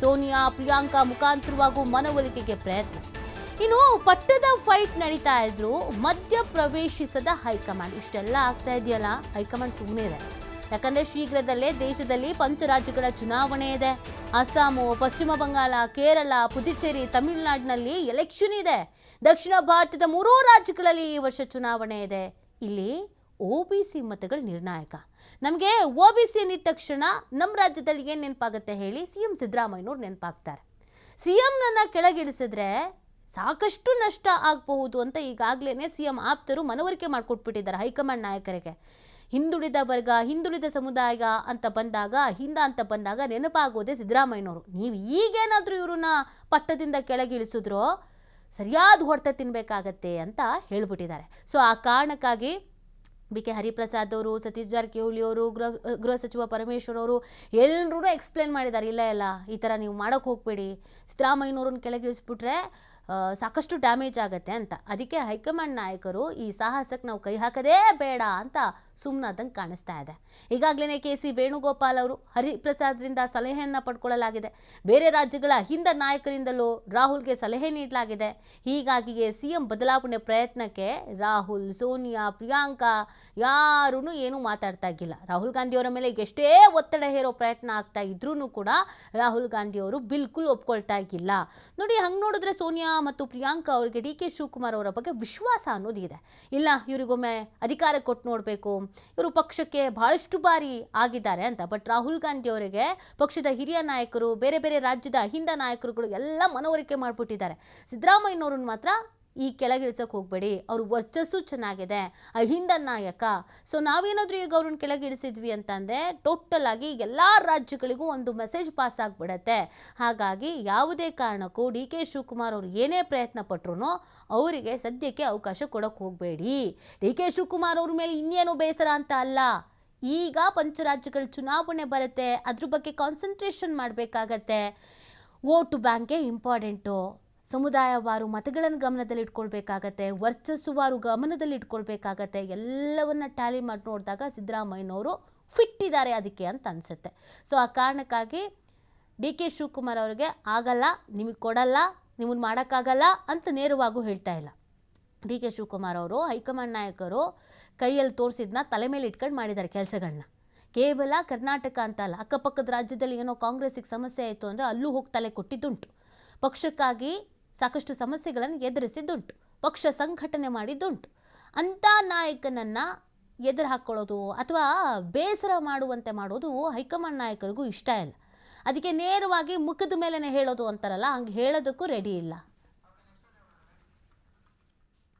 ಸೋನಿಯಾ, ಪ್ರಿಯಾಂಕಾ ಮುಖಾಂತರವಾಗೂ ಮನವೊಲಿಕೆಗೆ ಪ್ರಯತ್ನ. ಇನ್ನು ಪಟ್ಟದ ಫೈಟ್ ನಡೀತಾ ಇದ್ರು, ಮಧ್ಯ ಪ್ರವೇಶಿಸದ ಹೈಕಮಾಂಡ್. ಇಷ್ಟೆಲ್ಲ ಆಗ್ತಾ ಇದೆಯಲ್ಲ? ಹೈಕಮಾಂಡ್ ಸುಮ್ಮನೆ ಇದೆ. ಯಾಕಂದ್ರೆ ಶೀಘ್ರದಲ್ಲೇ ದೇಶದಲ್ಲಿ ಪಂಚರಾಜ್ಯಗಳ ಚುನಾವಣೆ ಇದೆ. ಅಸ್ಸಾಮು, ಪಶ್ಚಿಮ ಬಂಗಾಳ, ಕೇರಳ, ಪುದುಚೇರಿ, ತಮಿಳುನಾಡಿನಲ್ಲಿ ಎಲೆಕ್ಷನ್ ಇದೆ. ದಕ್ಷಿಣ ಭಾರತದ ಮೂರೂ ರಾಜ್ಯಗಳಲ್ಲಿ ಈ ವರ್ಷ ಚುನಾವಣೆ ಇದೆ. ಇಲ್ಲಿ ಒ ಬಿ ಸಿ ಮತಗಳು ನಿರ್ಣಾಯಕ. ನಮಗೆ ಒ ಬಿ ಸಿ ಅಂದಿದ ತಕ್ಷಣ ನಮ್ಮ ರಾಜ್ಯದಲ್ಲಿ ಏನು ನೆನಪಾಗುತ್ತೆ ಹೇಳಿ ಸಿ ಎಂ ಸಿದ್ದರಾಮಯ್ಯನವ್ರು ನೆನಪಾಗ್ತಾರೆ. ಸಿ ಎಂನನ್ನು ಕೆಳಗಿಳಿಸಿದ್ರೆ ಸಾಕಷ್ಟು ನಷ್ಟ ಆಗಬಹುದು ಅಂತ ಈಗಾಗಲೇ ಸಿ ಎಂ ಆಪ್ತರು ಮನವರಿಕೆ ಮಾಡಿಕೊಟ್ಬಿಟ್ಟಿದ್ದಾರೆ ಹೈಕಮಾಂಡ್ ನಾಯಕರಿಗೆ. ಹಿಂದುಳಿದ ವರ್ಗ, ಹಿಂದುಳಿದ ಸಮುದಾಯ ಅಂತ ಬಂದಾಗ, ಹಿಂದ ಅಂತ ಬಂದಾಗ ನೆನಪಾಗೋದೇ ಸಿದ್ದರಾಮಯ್ಯನವರು. ನೀವು ಈಗೇನಾದರೂ ಇವ್ರನ್ನ ಪಟ್ಟದಿಂದ ಕೆಳಗಿಳಿಸಿದ್ರು ಸರಿಯಾದ ಹೊಡೆತ ತಿನ್ನಬೇಕಾಗತ್ತೆ ಅಂತ ಹೇಳ್ಬಿಟ್ಟಿದ್ದಾರೆ. ಸೊ ಆ ಕಾರಣಕ್ಕಾಗಿ ಬಿ ಕೆ ಹರಿಪ್ರಸಾದ್ ಅವರು, ಸತೀಶ್ ಜಾರಕಿಹೊಳಿ ಅವರು, ಗೃಹ ಗೃಹ ಸಚಿವ ಪರಮೇಶ್ವರ್ ಅವರು ಎಲ್ಲರೂ ಎಕ್ಸ್ಪ್ಲೇನ್ ಮಾಡಿದ್ದಾರೆ, ಇಲ್ಲ ಇಲ್ಲ, ಈ ಥರ ನೀವು ಮಾಡೋಕ್ಕೆ ಹೋಗಬೇಡಿ. ಸಿದ್ದರಾಮಯ್ಯನವ್ರನ್ನ ಕೆಳಗಿಳಿಸ್ಬಿಟ್ರೆ ಸಾಕಷ್ಟು ಡ್ಯಾಮೇಜ್ ಆಗುತ್ತೆ ಅಂತ. ಅದಕ್ಕೆ ಹೈಕಮಾಂಡ್ ನಾಯಕರು ಈ ಸಾಹಸಕ್ಕೆ ನಾವು ಕೈ ಹಾಕದೇ ಬೇಡ ಅಂತ ಸುಮ್ಮನಾದಂಗೆ ಕಾಣಿಸ್ತಾ ಇದೆ. ಈಗಾಗಲೇ ಕೆ ಸಿ ವೇಣುಗೋಪಾಲ್ ಅವರು ಹರಿಪ್ರಸಾದ್ರಿಂದ ಸಲಹೆಯನ್ನು ಪಡ್ಕೊಳ್ಳಲಾಗಿದೆ. ಬೇರೆ ರಾಜ್ಯಗಳ ಹಿಂದ ನಾಯಕರಿಂದಲೂ ರಾಹುಲ್ಗೆ ಸಲಹೆ ನೀಡಲಾಗಿದೆ. ಹೀಗಾಗಿಯೇ ಸಿ ಎಂ ಬದಲಾವಣೆ ಪ್ರಯತ್ನಕ್ಕೆ ರಾಹುಲ್, ಸೋನಿಯಾ, ಪ್ರಿಯಾಂಕಾ ಯಾರೂ ಏನೂ ಮಾತಾಡ್ತಾ ಇಲ್ಲ ರಾಹುಲ್ ಗಾಂಧಿಯವರ ಮೇಲೆ ಎಷ್ಟೇ ಒತ್ತಡ ಹೇರೋ ಪ್ರಯತ್ನ ಆಗ್ತಾ ಇದ್ರೂ ಕೂಡ ರಾಹುಲ್ ಗಾಂಧಿಯವರು ಬಿಲ್ಕುಲ್ ಒಪ್ಕೊಳ್ತಾ ಇಲ್ಲ ನೋಡಿ, ಹಂಗೆ ನೋಡಿದ್ರೆ ಸೋನಿಯಾ ಮತ್ತು ಪ್ರಿಯಾಂಕಾ ಅವರಿಗೆ ಡಿ ಕೆ ಶಿವಕುಮಾರ್ ಅವರ ಬಗ್ಗೆ ವಿಶ್ವಾಸ ಅನ್ನೋದು ಇದೆ. ಇಲ್ಲ, ಇವರಿಗೊಮ್ಮೆ ಅಧಿಕಾರ ಕೊಟ್ಟು ನೋಡಬೇಕು. ಇವರು ಪಕ್ಷಕ್ಕೆ ಬಹಳಷ್ಟು ಬಾರಿ ಆಗಿದ್ದಾರೆ ಅಂತ. ಬಟ್ ರಾಹುಲ್ ಗಾಂಧಿ ಅವರಿಗೆ ಪಕ್ಷದ ಹಿರಿಯ ನಾಯಕರು, ಬೇರೆ ಬೇರೆ ರಾಜ್ಯದ ಹಿಂದ ನಾಯಕರುಗಳು ಎಲ್ಲ ಮನವರಿಕೆ ಮಾಡಿಬಿಟ್ಟಿದ್ದಾರೆ. ಸಿದ್ದರಾಮಯ್ಯನವ್ರನ್ನ ಮಾತ್ರ ಈ ಕೆಳಗಿಳಿಸೋಕೆ ಹೋಗಬೇಡಿ. ಅವ್ರ ವರ್ಚಸ್ಸು ಚೆನ್ನಾಗಿದೆ. ಅಹಿಂದ ನಾಯಕ. ಸೊ ನಾವೇನಾದರೂ ಈಗ ಅವ್ರನ್ನ ಕೆಳಗಿಳಿಸಿದ್ವಿ ಅಂತಂದರೆ ಟೋಟಲ್ ಆಗಿ ಎಲ್ಲ ರಾಜ್ಯಗಳಿಗೂ ಒಂದು ಮೆಸೇಜ್ ಪಾಸ್ ಆಗಿಬಿಡತ್ತೆ. ಹಾಗಾಗಿ ಯಾವುದೇ ಕಾರಣಕ್ಕೂ ಡಿ ಕೆ ಶಿವಕುಮಾರ್ ಅವರು ಏನೇ ಪ್ರಯತ್ನ ಪಟ್ಟರು ಅವರಿಗೆ ಸದ್ಯಕ್ಕೆ ಅವಕಾಶ ಕೊಡೋಕ್ಕೆ ಹೋಗಬೇಡಿ. ಡಿ ಕೆ ಶಿವಕುಮಾರ್ ಅವ್ರ ಮೇಲೆ ಇನ್ನೇನು ಬೇಸರ ಅಂತ ಅಲ್ಲ. ಈಗ ಪಂಚರಾಜ್ಯಗಳ ಚುನಾವಣೆ ಬರುತ್ತೆ. ಅದ್ರ ಬಗ್ಗೆ ಕಾನ್ಸಂಟ್ರೇಷನ್ ಮಾಡಬೇಕಾಗತ್ತೆ. ವೋಟು ಬ್ಯಾಂಕೇ ಇಂಪಾರ್ಟೆಂಟು ಸಮುದಾಯವಾರು ಮತಗಳನ್ನು ಗಮನದಲ್ಲಿ ಇಟ್ಕೊಳ್ಬೇಕಾಗತ್ತೆ ವರ್ಚಸ್ಸುವಾರು ಗಮನದಲ್ಲಿ ಇಟ್ಕೊಳ್ಬೇಕಾಗತ್ತೆ ಎಲ್ಲವನ್ನ ಟ್ಯಾಲಿ ಮಾಡಿ ನೋಡಿದಾಗ ಸಿದ್ದರಾಮಯ್ಯನವರು ಫಿಟ್ ಇದ್ದಾರೆ ಅದಕ್ಕೆ ಅಂತ ಅನಿಸುತ್ತೆ. ಸೊ ಆ ಕಾರಣಕ್ಕಾಗಿ ಡಿ ಕೆ ಶಿವಕುಮಾರ್ ಅವರಿಗೆ ಆಗಲ್ಲ, ನಿಮಗೆ ಕೊಡಲ್ಲ ನಿಮ್ಮನ್ನು ಮಾಡೋಕ್ಕಾಗಲ್ಲ ಅಂತ ನೇರವಾಗೂ ಹೇಳ್ತಾ ಇಲ್ಲ. ಡಿ ಕೆ ಶಿವಕುಮಾರ್ ಅವರು ಹೈಕಮಾಂಡ್ ನಾಯಕರು ಕೈಯಲ್ಲಿ ತೋರಿಸಿದ್ನ ತಲೆ ಮೇಲೆ ಇಟ್ಕೊಂಡು ಮಾಡಿದ್ದಾರೆ ಕೆಲಸಗಳನ್ನ ಕೇವಲ ಕರ್ನಾಟಕ ಅಂತ ಅಲ್ಲ, ಅಕ್ಕಪಕ್ಕದ ರಾಜ್ಯದಲ್ಲಿ ಏನೋ ಕಾಂಗ್ರೆಸ್ಸಿಗೆ ಸಮಸ್ಯೆ ಆಯಿತು ಅಂದರೆ ಅಲ್ಲೂ ಹೋಗಿ ತಲೆ ಕೊಟ್ಟಿದ್ದುಂಟು. ಪಕ್ಷಕ್ಕಾಗಿ ಸಾಕಷ್ಟು ಸಮಸ್ಯೆಗಳನ್ನು ಎದುರಿಸಿದ್ದುಂಟು, ಪಕ್ಷ ಸಂಘಟನೆ ಮಾಡಿದ್ದುಂಟು. ಅಂಥ ನಾಯಕನನ್ನು ಎದುರು ಹಾಕ್ಕೊಳ್ಳೋದು ಅಥವಾ ಬೇಸರ ಮಾಡುವಂತೆ ಮಾಡೋದು ಹೈಕಮಾಂಡ್ ನಾಯಕರಿಗೂ ಇಷ್ಟ ಇಲ್ಲ. ಅದಕ್ಕೆ ನೇರವಾಗಿ ಮುಖದ ಮೇಲೇ ಹೇಳೋದು ಅಂತಾರಲ್ಲ, ಹಂಗೆ ಹೇಳೋದಕ್ಕೂ ರೆಡಿ ಇಲ್ಲ.